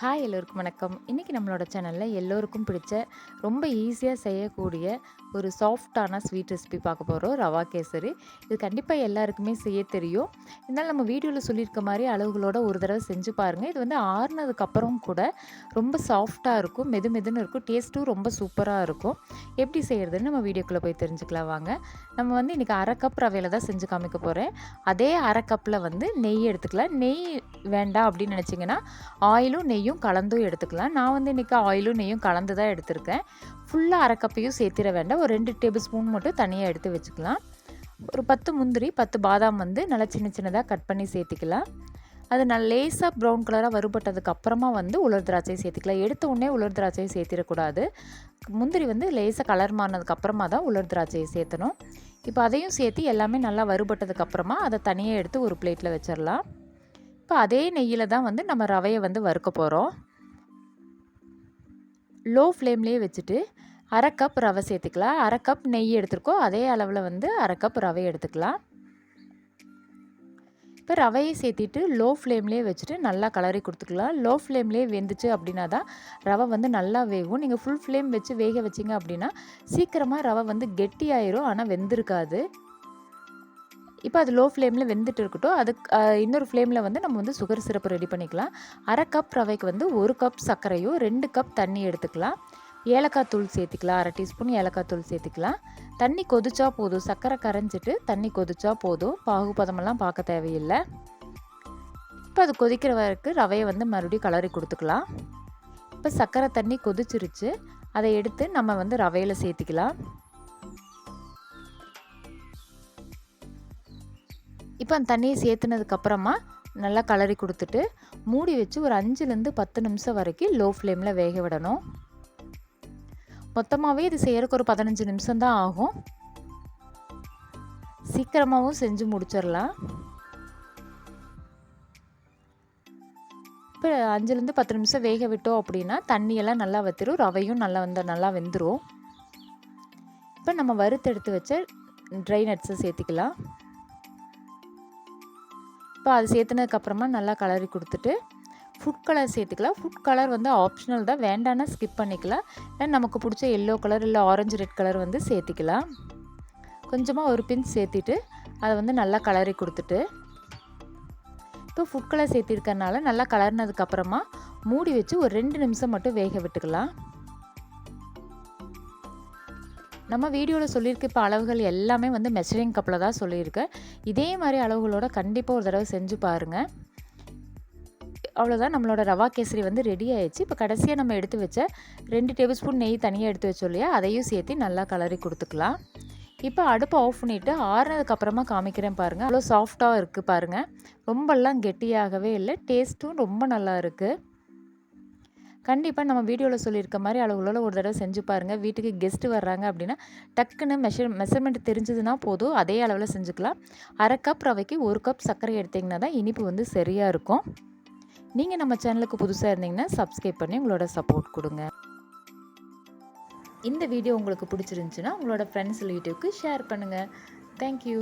Hi எல்லோருக்கும் வணக்கம். இன்றைக்கி நம்மளோட சேனலில் எல்லோருக்கும் பிடிச்ச ரொம்ப ஈஸியாக செய்யக்கூடிய ஒரு சாஃப்டான ஸ்வீட் ரெசிபி பார்க்க போகிறோம் ரவா கேசரி. இது கண்டிப்பாக எல்லாருக்குமே செய்ய தெரியும். இருந்தாலும் நம்ம வீடியோவில் சொல்லியிருக்க மாதிரி அளவுகளோட ஒரு தடவை செஞ்சு பாருங்கள் இது வந்து ஆறுனதுக்கப்புறம் கூட ரொம்ப சாஃப்டாக இருக்கும். மெது மெதுன்னு இருக்கும். டேஸ்ட்டும் ரொம்ப சூப்பராக இருக்கும். எப்படி செய்கிறதுன்னு நம்ம வீடியோக்குள்ளே போய் தெரிஞ்சுக்கலாம் வாங்க. நம்ம வந்து இன்றைக்கி அரை கப் ரவையில் தான் செஞ்சு காமிக்க போகிறேன் அதே அரை கப்பில் வந்து நெய் எடுத்துக்கலாம். நெய் வேண்டாம் அப்படின்னு நினச்சிங்கன்னா ஆயிலும் நெய்யும் கலந்தும் எடுத்துக்கலாம். நான் வந்து இன்றைக்கி ஆயிலும் நெய்யும் கலந்து தான் எடுத்திருக்கேன். ஃபுல்லாக அரைக்கப்பையும் சேர்த்திட வேண்டாம். ஒரு ரெண்டு டேபிள் ஸ்பூன் மட்டும் தனியாக எடுத்து வச்சுக்கலாம். ஒரு பத்து முந்திரி பத்து பாதாம் வந்து நல்லா சின்ன சின்னதாக கட் பண்ணி சேர்த்திக்கலாம். அது நல்ல லேசாக ப்ரௌன் கலராக வறுபட்டதுக்கு அப்புறமா வந்து உலர் திராட்சையை சேர்த்துக்கலாம். எடுத்த உடனே உலர் திராட்சையை சேர்த்திடக்கூடாது. முந்திரி வந்து லேசாக கலர் மாறினதுக்கு அப்புறமா தான் உலர் திராட்சையை சேர்த்தணும். இப்போ அதையும் சேர்த்து எல்லாமே நல்லா வறுபட்டதுக்கு அப்புறமா அதை தனியாக எடுத்து ஒரு பிளேட்டில் வச்சிடலாம். இப்போ அதே நெய்யில் தான் வந்து நம்ம ரவையை வந்து வறுக்க போகிறோம் லோ ஃப்ளேம்லேயே வச்சுட்டு அரை கப் ரவை சேர்த்துக்கலாம். அரை கப் நெய் எடுத்துருக்கோம். அதே அளவில் வந்து அரை கப் ரவை எடுத்துக்கலாம். இப்போ ரவையை சேர்த்திட்டு லோ ஃப்ளேம்லேயே வச்சுட்டு நல்லா கலரி கொடுத்துக்கலாம். லோ ஃப்ளேம்லேயே வெந்துச்சு அப்படின்னா தான் ரவை வந்து நல்லா வேகும். நீங்கள் ஃபுல் ஃப்ளேம் வச்சு வேக வச்சிங்க அப்படின்னா சீக்கிரமாக ரவை வந்து கெட்டி ஆயிரும் ஆனால் வெந்திருக்காது. இப்போ அது லோ ஃப்ளேமில் வெந்துட்டு இருக்கட்டும். அதுக்கு இன்னொரு ஃப்ளேமில் வந்து நம்ம வந்து சுகர் சிரப்பு ரெடி பண்ணிக்கலாம். அரை கப் ரவைக்கு வந்து ஒரு கப் சர்க்கரையும் ரெண்டு கப் தண்ணி எடுத்துக்கலாம். ஏலக்காய் தூள் சேர்த்துக்கலாம். அரை டீஸ்பூன் ஏலக்காய் தூள் சேர்த்துக்கலாம். தண்ணி கொதிச்சா போதும். சர்க்கரை கரைஞ்சிட்டு தண்ணி கொதிச்சா போதும். பாகுபதமெல்லாம் பார்க்க தேவையில்லை. இப்போ அது கொதிக்கிற வரைக்கும் ரவையை வந்து மறுபடியும் கலரி கொடுத்துக்கலாம். இப்போ சர்க்கரை தண்ணி கொதிச்சிருச்சு. அதை எடுத்து நம்ம வந்து ரவையில் சேர்த்திக்கலாம். இப்போ அந்த தண்ணியை சேர்த்துனதுக்கப்புறமா நல்லா கலரி கொடுத்துட்டு மூடி வச்சு ஒரு அஞ்சுலேருந்து பத்து நிமிஷம் வரைக்கும் லோ ஃப்ளேமில் வேக விடணும். மொத்தமாகவே இது செய்கிறதுக்கு ஒரு பதினஞ்சு நிமிஷம் தான் ஆகும். சீக்கிரமாகவும் செஞ்சு முடிச்சிடலாம். இப்போ அஞ்சுலேருந்து பத்து நிமிஷம் வேக விட்டோம் அப்படின்னா தண்ணியெல்லாம் நல்லா வத்திரும் ரவையும் நல்லா வந்து நல்லா வெந்துடும் இப்போ நம்ம வறுத்தெடுத்து வச்ச ட்ரை நட்ஸை சேர்த்திக்கலாம். இப்போ அது சேர்த்துனதுக்கப்புறமா நல்லா கலரி கொடுத்துட்டு ஃபுட் கலர் சேர்த்துக்கலாம். ஃபுட் கலர் வந்து ஆப்ஷனல் தான். வேண்டான்னா ஸ்கிப் பண்ணிக்கலாம். ஏன்னா நமக்கு பிடிச்ச எல்லோ கலர் இல்லை ஆரஞ்சு ரெட் கலர் வந்து சேர்த்திக்கலாம். கொஞ்சமாக ஒரு பின் சேர்த்திட்டு அதை வந்து நல்லா கலரி கொடுத்துட்டு இப்போ ஃபுட் கலர் சேர்த்திருக்கறனால நல்லா கலர்னதுக்கப்புறமா மூடி வச்சு ஒரு ரெண்டு நிமிஷம் மட்டும் வேக விட்டுக்கலாம். நம்ம வீடியோவில் சொல்லியிருக்க இப்போ அளவுகள் எல்லாமே வந்து மெஷரிங் கப்பில் தான் சொல்லியிருக்கேன் இதே மாதிரி அளவுகளோட கண்டிப்பாக ஒரு தடவை செஞ்சு பாருங்கள் அவ்வளோதான் நம்மளோட ரவா கேசரி வந்து ரெடி ஆயிடுச்சு. இப்போ கடைசியாக நம்ம எடுத்து வச்ச ரெண்டு டேபிள் ஸ்பூன் நெய் தனியாக எடுத்து வச்சோம் இல்லையா? அதையும் சேர்த்து நல்லா கலரி கொடுத்துக்கலாம். இப்போ அடுப்பை ஆஃப் பண்ணிவிட்டு ஆறுனதுக்கப்புறமா காமிக்கிறேன் பாருங்கள் அவ்வளோ சாஃப்டாக இருக்குது பாருங்கள் ரொம்பலாம் கெட்டியாகவே இல்லை. டேஸ்ட்டும் ரொம்ப நல்லா இருக்குது கண்டிப்பாக நம்ம வீடியோவில் சொல்லியிருக்க மாதிரி அளவுகளில் ஒரு தடவை செஞ்சு பாருங்கள் வீட்டுக்கு கெஸ்ட்டு வர்றாங்க அப்படின்னா டக்குன்னு மெஷர் மெஷர்மெண்ட் தெரிஞ்சதுன்னா போதும். அதே அளவில் செஞ்சுக்கலாம். அரை கப் ரவைக்கு ஒரு கப் சர்க்கரை எடுத்திங்கன்னா தான் இனிப்பு வந்து சரியாக இருக்கும். நீங்கள் நம்ம சேனலுக்கு புதுசாக இருந்தீங்கன்னா சப்ஸ்கிரைப் பண்ணி உங்களோட சப்போர்ட் கொடுங்க. இந்த வீடியோ உங்களுக்கு பிடிச்சிருந்துச்சுன்னா உங்களோட ஃப்ரெண்ட்ஸ் ரிலேட்டிவ்க்கு ஷேர் பண்ணுங்கள் தேங்க்யூ